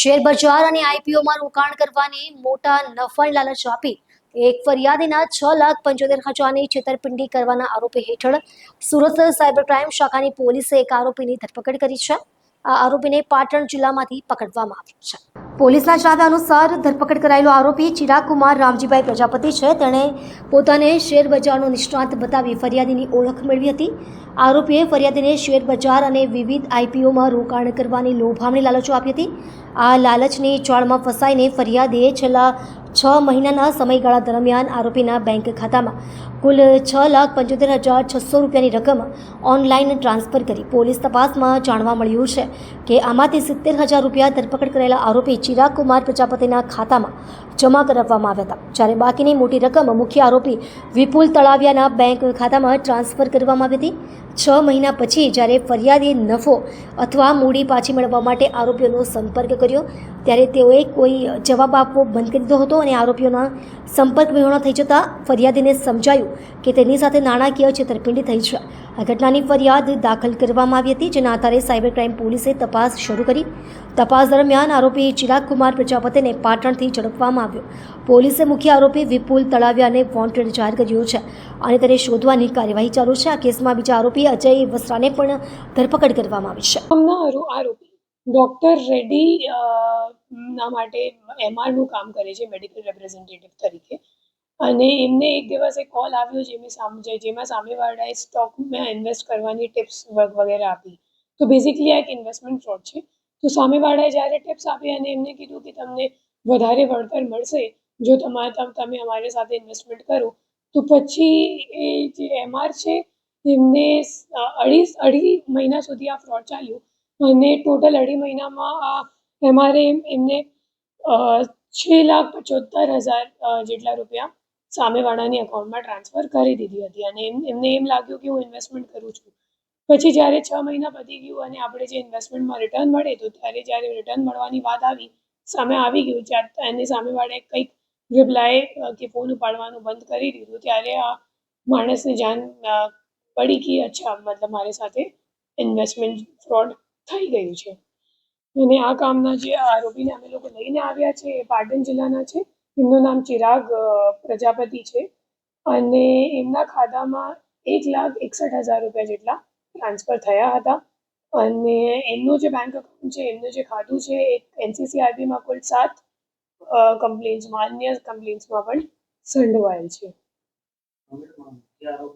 Share બજાર અને આઈપીઓમાં રોકાણ કરવાની મોટા નફાની લાલચ આપી. એક ફરિયાદીના છ લાખ પંચોતેર હજારની છેતરપિંડી કરવાના આરોપી હેઠળ સુરત સાયબર ક્રાઇમ શાખાની પોલીસે એક આરોપીની ધરપકડ કરી છે. આ આરોપીને પાટણ જિલ્લામાંથી પકડવામાં આવ્યો છે. પોલીસના જણાવ્યા અનુસાર ધરપકડ કરાયેલો આરોપી ચિરાગકુમાર રામજીભાઈ પ્રજાપતિ છે. તેણે પોતાને શેર બજારનો નિષ્ણાંત બતાવી ફરિયાદીની ઓળખ મેળવી હતી. આરોપીએ ફરિયાદીને શેર બજાર અને વિવિધ આઈપીઓમાં રોકાણ કરવાની લોભામણી લાલચો આપી હતી. આ લાલચની ચાળમાં ફસાઈને ફરિયાદીએ છેલ્લા છ મહિનાના સમયગાળા દરમિયાન આરોપીના બેંક ખાતામાં કુલ છ લાખ પંચોતેર હજાર છસો રૂપિયાની રકમ ઓનલાઈન ટ્રાન્સફર કરી પોલીસ તપાસમાં જાણવા મળ્યું છે કે આમાંથી સિત્તેર હજાર રૂપિયા ધરપકડ કરેલા આરોપી ચિરાગ કુમાર પ્રજાપતિના ખાતામાં જમા કરાવવામાં આવ્યા હતા. જ્યારે બાકીની મોટી રકમ મુખ્ય આરોપી વિપુલ તળાવિયાના બેંક ખાતામાં ટ્રાન્સફર કરવામાં આવી હતી. છ મહિના પછી જ્યારે ફરિયાદીએ નફો અથવા મૂડી પાછી મેળવવા માટે આરોપીઓનો સંપર્ક કર્યો, ત્યારે તેઓએ કોઈ જવાબ આપવો બંધ કરી દીધો હતો. અને આરોપીઓના સંપર્ક વિહોણો થઈ જતાં ફરિયાદીને સમજાયું કે તેની સાથે નાણાકીય છેતરપિંડી થઈ છે. આ ઘટનાની ફરિયાદ દાખલ કરવામાં આવી હતી, જેના આધારે સાયબર ક્રાઇમ પોલીસે તપાસ શરૂ કરી. તપાસ દરમિયાન આરોપી ચિરાગ કુમાર પ્રજાપતિને પાટણથી ઝડપવામાં આવ્યો. પોલીસે મુખ્ય આરોપી વિપુલ તળાવિયાને વોન્ટેડ જાહેર કર્યો છે અને તેને શોધવાની કાર્યવાહી ચાલુ છે. આ કેસમાં બીજા આરોપી અજય વસ્ત્રાને પણ ધરપકડ કરવામાં આવી છે. આરોપી ડૉક્ટર રેડ્ડી ના માટે એમઆરનું કામ કરે છે, મેડિકલ રિપ્રેઝેન્ટેટિવ તરીકે. અને એમને એક દિવસ એક કોલ આવ્યો જેમાં સામે જેમાં સામેવાળાએ સ્ટોકમાં ઇન્વેસ્ટ કરવાની ટિપ્સ વગેરે આપી. તો બેઝિકલી આ એક ઇન્વેસ્ટમેન્ટ ફ્રોડ છે. તો સામેવાળાએ જ્યારે ટિપ્સ આપી અને એમને કીધું કે તમને વધારે વળતર મળશે, જો તમારે તમ- તમે અમારી સાથે ઇન્વેસ્ટમેન્ટ કરો, તો પછી એ જે એમઆર છે, એમને અઢી અઢી મહિના સુધી આ ફ્રોડ ચાલ્યું. અને ટોટલ અઢી મહિનામાં એમઆરએ એમને છ લાખ પચોતેર હજાર જેટલા રૂપિયા સામેવાળાની અકાઉન્ટમાં ટ્રાન્સફર કરી દીધી હતી. અને એમ, એમને એમ લાગ્યું કે હું ઇન્વેસ્ટમેન્ટ કરું છું. પછી જ્યારે છ મહિના પતી ગયું અને આપણે જે ઇન્વેસ્ટમેન્ટમાં રિટર્ન મળે, તો ત્યારે જ્યારે રિટર્ન મળવાની વાત આવી, સામે આવી ગયું ત્યારે એની સામેવાળાએ કંઈક રિપ્લાય કે ફોન ઉપાડવાનું બંધ કરી દીધું, ત્યારે આ માણસને જાણ પડી કે અચ્છા, મતલબ મારી સાથે ઇન્વેસ્ટમેન્ટ ફ્રોડ થઈ ગયું છે. અને આ કામના જે આરોપીને અમે લોકો લઈને આવ્યા છે, એ પાટણ જિલ્લાના છે. એમનું નામ ચિરાગ પ્રજાપતિ છે. અને એમના ખાતામાં એક લાખ એકસઠ હજાર રૂપિયા જેટલા ટ્રાન્સફર થયા હતા. અને એમનું જે બેંક અકાઉન્ટ છે, એમનું જે ખાતું છે, એ એનસીસીઆરબીમાં કુલ સાત કમ્પ્લેન્ટ્સમાં અન્ય કમ્પ્લેન્ટ્સમાં પણ સંડવાયેલ છે.